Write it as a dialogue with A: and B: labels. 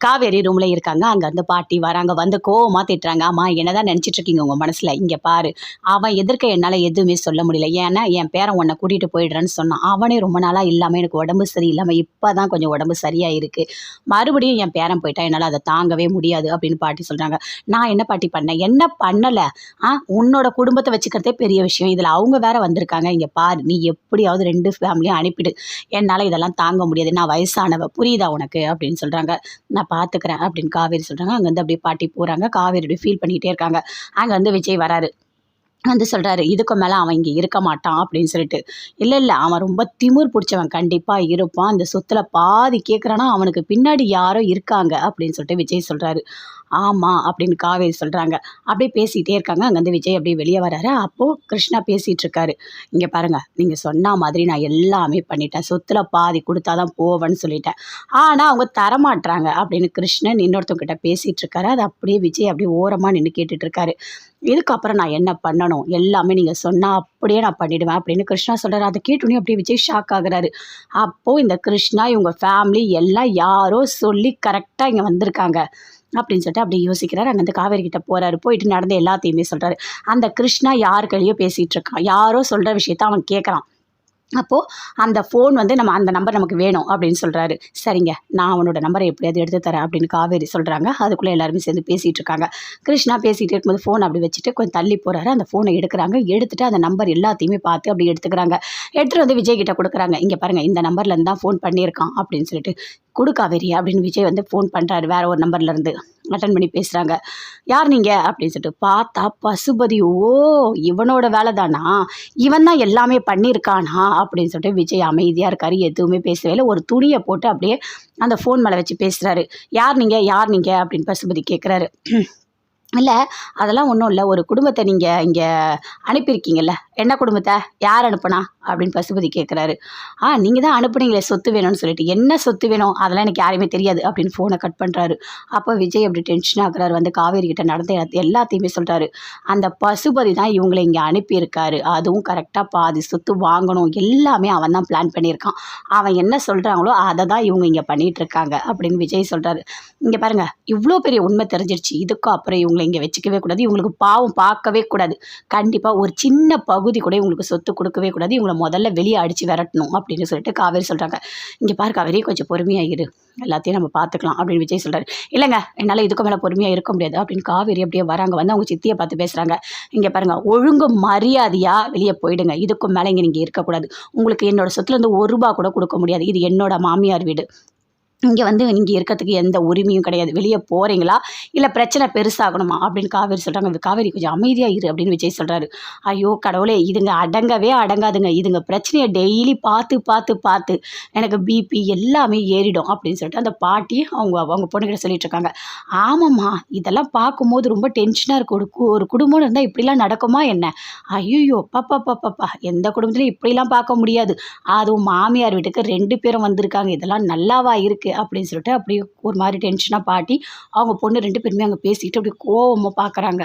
A: காவேரி ரூமில் இருக்காங்க. அங்கே வந்து பாட்டி வராங்க. வந்து கோவமாக திட்டுறாங்க. அம்மா என்னதான் நினச்சிட்டு இருக்கீங்க உங்கள் மனசில்? இங்கே பாரு. அவன் எதிர்க்க என்னால் எதுவுமே சொல்ல முடியல. ஏன்னா என் பேரன் உன்னை கூட்டிகிட்டு போயிடுறேன்னு சொன்னான். அவனே ரொம்ப நாளாக இல்லாமல் எனக்கு உடம்பு சரியில்லாமல் இப்போ தான் கொஞ்சம் உடம்பு சரியாக இருக்குது மறுபடியும் என் பேரன் போயிட்டா என்னால் அதை தாங்கவே முடியாது அப்படின்னு பாட்டி சொல்கிறாங்க நான் என்ன பாட்டி பண்ணேன்? என்ன பண்ணலை? ஆ உன்னோட குடும்பத்தை வச்சுக்கிறதே பெரிய விஷயம். இதில் அவங்க வேற வந்திருக்காங்க. இங்கே பாரு. நீ எப்படியாவது ரெண்டு ஃபேமிலியும் அனுப்பிடு. என்னால் இதெல்லாம் தாங்க முடியாது. நான் வயசானவ. புரியுதா உனக்கு? அப்படின்னு சொல்கிறாங்க நான் பார்த்துக்கிறேன் அப்படின்னு காவேரி சொல்கிறாங்க அங்கேருந்து அப்படியே பாட்டி போகிறாங்க காவேரி அப்படியே ஃபீல் பண்ணிக்கிட்டே இருக்காங்க. அங்கே வந்து விஜய் வராரு. வந்து சொல்கிறாரு இதுக்கு மேலே அவன் இங்கே இருக்க மாட்டான் அப்படின்னு சொல்லிட்டு. இல்லை இல்லை அவன் ரொம்ப திமிர் பிடிச்சவன். கண்டிப்பாக இருப்பான். அந்த சொத்தில் பாதி கேட்குறானா அவனுக்கு பின்னாடி யாரோ இருக்காங்க அப்படின்னு சொல்லிட்டு விஜய் சொல்கிறாரு ஆமாம் அப்படின்னு காவேரி சொல்கிறாங்க அப்படியே பேசிகிட்டே இருக்காங்க. அங்கேருந்து விஜய் அப்படியே வெளியே வராரு. அப்போது கிருஷ்ணா பேசிகிட்டு இருக்காரு. இங்கே பாருங்கள் நீங்கள் சொன்ன மாதிரி நான் எல்லாமே பண்ணிட்டேன். சொத்தில் பாதி கொடுத்தா தான் போவேன்னு சொல்லிட்டேன். ஆனால் அவங்க தரமாட்டுறாங்க அப்படின்னு கிருஷ்ணன் இன்னொருத்தவங்கிட்ட பேசிகிட்டு இருக்காரு. அது அப்படியே விஜய் அப்படியே ஓரமாக நின்று கேட்டுட்டு இருக்காரு. இதுக்கப்புறம் நான் என்ன பண்ணணும்? எல்லாமே நீங்கள் சொன்னால் அப்படியே நான் பண்ணிடுவேன் அப்படின்னு கிருஷ்ணா சொல்கிறார் அதை கேட்டுனே அப்படியே விஜய் ஷாக் ஆகுறாரு. அப்போது இந்த கிருஷ்ணா இவங்க ஃபேமிலி எல்லாம் யாரோ சொல்லி கரெக்டாக இங்கே வந்திருக்காங்க. அப்படின்னு சொல்லிட்டு அப்படி யோசிக்கிறார். அங்கே அந்த காவேரி கிட்ட போறாரு. போயிட்டு நடந்த எல்லாத்தையுமே சொல்கிறாரு அந்த கிருஷ்ணா யார் கையிலையோ பேசிகிட்டு இருக்கான். யாரோ சொல்கிற விஷயத்த அவன் கேட்குறான் அப்போது அந்த ஃபோன் வந்து நம்ம அந்த நம்பர் நமக்கு வேணும் அப்படின்னு சொல்கிறாரு சரிங்க நான் அவனோட நம்பரை எப்படியாவது எடுத்து தரேன் அப்படின்னு காவேரி சொல்கிறாங்க அதுக்குள்ளே எல்லாருமே சேர்ந்து பேசிகிட்டு இருக்காங்க. கிருஷ்ணா பேசிகிட்டு இருக்கும்போது ஃபோன் அப்படி வச்சுட்டு கொஞ்சம் தள்ளி போகிறாரு அந்த ஃபோனை எடுக்கிறாங்க. எடுத்துட்டு அந்த நம்பர் எல்லாத்தையுமே பார்த்து அப்படி எடுத்துக்கிறாங்க. எடுத்துகிட்டு வந்து விஜய் கிட்ட கொடுக்குறாங்க. இங்கே பாருங்கள் இந்த நம்பர்லேருந்து தான் ஃபோன் பண்ணியிருக்கான் அப்படின்னு சொல்லிட்டு. கொடு காவேரி அப்படின்னு விஜய் வந்து ஃபோன் பண்ணுறாரு வேறு ஒரு நம்பர்லேருந்து அட்டன் பண்ணி பேசுகிறாங்க யார் நீங்கள் அப்படின்னு சொல்லிட்டு பார்த்தா பசுபதி. ஓ இவனோட வேலை தானா இவன் தான் எல்லாமே பண்ணியிருக்கானா அப்படின்னு சொல்லிட்டு விஜய் அமைதியாக இருக்காரு. எதுவுமே பேசவே இல்லை. ஒரு துணியை போட்டு அப்படியே அந்த ஃபோன் மேலே வச்சு பேசுகிறாரு யார் நீங்கள் யார் நீங்கள் அப்படின்னு பசுபதி கேட்குறாரு இல்லை அதெல்லாம் ஒன்றும் இல்லை. ஒரு குடும்பத்தை நீங்கள் இங்கே அனுப்பியிருக்கீங்கல்ல. என்ன குடும்பத்தை? யார் அனுப்புனா? அப்படின்னு பசுபதி கேட்குறாரு ஆ நீங்கள் தான் அனுப்புனீங்களே சொத்து வேணும்னு சொல்லிட்டு. என்ன சொத்து வேணும்? அதெல்லாம் எனக்கு யாருமே தெரியாது அப்படின்னு ஃபோனை கட் பண்ணுறாரு அப்போ விஜய் அப்படி டென்ஷன் ஆகுறாரு. வந்து காவேரி கிட்ட நடந்த எல்லாத்தையுமே சொல்கிறாரு அந்த பசுபதி தான் இவங்களை இங்கே அனுப்பியிருக்காரு. அதுவும் கரெக்டாக பாதி சொத்து வாங்கணும். எல்லாமே அவன் தான் பிளான் பண்ணியிருக்கான். அவன் என்ன சொல்கிறாங்களோ அதை தான் இவங்க இங்கே பண்ணிகிட்ருக்காங்க அப்படின்னு விஜய் சொல்கிறாரு இங்கே பாருங்க இவ்வளோ பெரிய உண்மை தெரிஞ்சிருச்சு. இதுக்கு அப்புறம் இவங்க இவங்களை இங்கே வச்சுக்கவே கூடாது. இவங்களுக்கு பாவம் பார்க்கவே கூடாது. கண்டிப்பாக ஒரு சின்ன பகுதி கூட இவங்களுக்கு சொத்து கொடுக்கவே கூடாது. இவங்களை முதல்ல வெளியே அடித்து விரட்டணும் அப்படின்னு சொல்லிட்டு காவேரி சொல்கிறாங்க இங்கே பாரு காவேரி கொஞ்சம் பொறுமையாக இரு. எல்லாத்தையும் நம்ம பார்த்துக்கலாம் அப்படின்னு விஜய் சொல்கிறாரு இல்லைங்க என்னால் இதுக்கு மேலே பொறுமையாக இருக்க முடியாது அப்படின்னு காவேரி அப்படியே வராங்க. வந்து அவங்க சித்தியை பார்த்து பேசுகிறாங்க இங்கே பாருங்கள் ஒழுங்கு மரியாதையாக வெளியே போயிடுங்க. இதுக்கும் மேலே இங்கே நீங்கள் இருக்கக்கூடாது. உங்களுக்கு என்னோட சொத்துலேருந்து ஒரு ரூபா கூட கொடுக்க முடியாது. இது என்னோட மாமியார் வீடு. இங்கே வந்து நீங்கள் இருக்கிறதுக்கு எந்த உரிமையும் கிடையாது. வெளியே போகிறீங்களா இல்லை பிரச்சனை பெருசாகணுமா? அப்படின்னு காவேரி சொல்கிறாங்க காவேரி கொஞ்சம் அமைதியாக இரு அப்படின்னு விஜய் சொல்கிறாரு ஐயோ கடவுளே இதுங்க அடங்கவே அடங்காதுங்க. இதுங்க பிரச்சனையை டெய்லி பார்த்து பார்த்து பார்த்து எனக்கு பிபி எல்லாமே ஏறிடும் அப்படின்னு சொல்லிட்டு அந்த பாட்டி அவங்க அவங்க பொண்ணுகிட்ட சொல்லிட்டு இருக்காங்க. ஆமாம்மா இதெல்லாம் பார்க்கும்போது ரொம்ப டென்ஷனாக இருக்கும் ஒரு கு- ஒரு குடும்பம் இருந்தால் இப்படிலாம் நடக்குமா என்ன? ஐயோ பாப்பா பாப்பாப்பா எந்த குடும்பத்துலையும் இப்படிலாம் பார்க்க முடியாது. அதுவும் மாமியார் வீட்டுக்கு ரெண்டு பேரும் வந்திருக்காங்க. இதெல்லாம் நல்லாவா இருக்குது இருக்குது அப்படின்னு சொல்லிட்டு அப்படியே ஒரு மாதிரி டென்ஷனாக பாட்டி அவங்க பொண்ணு ரெண்டு பேருமே அங்கே பேசிக்கிட்டு அப்படியே கோவமாக பார்க்குறாங்க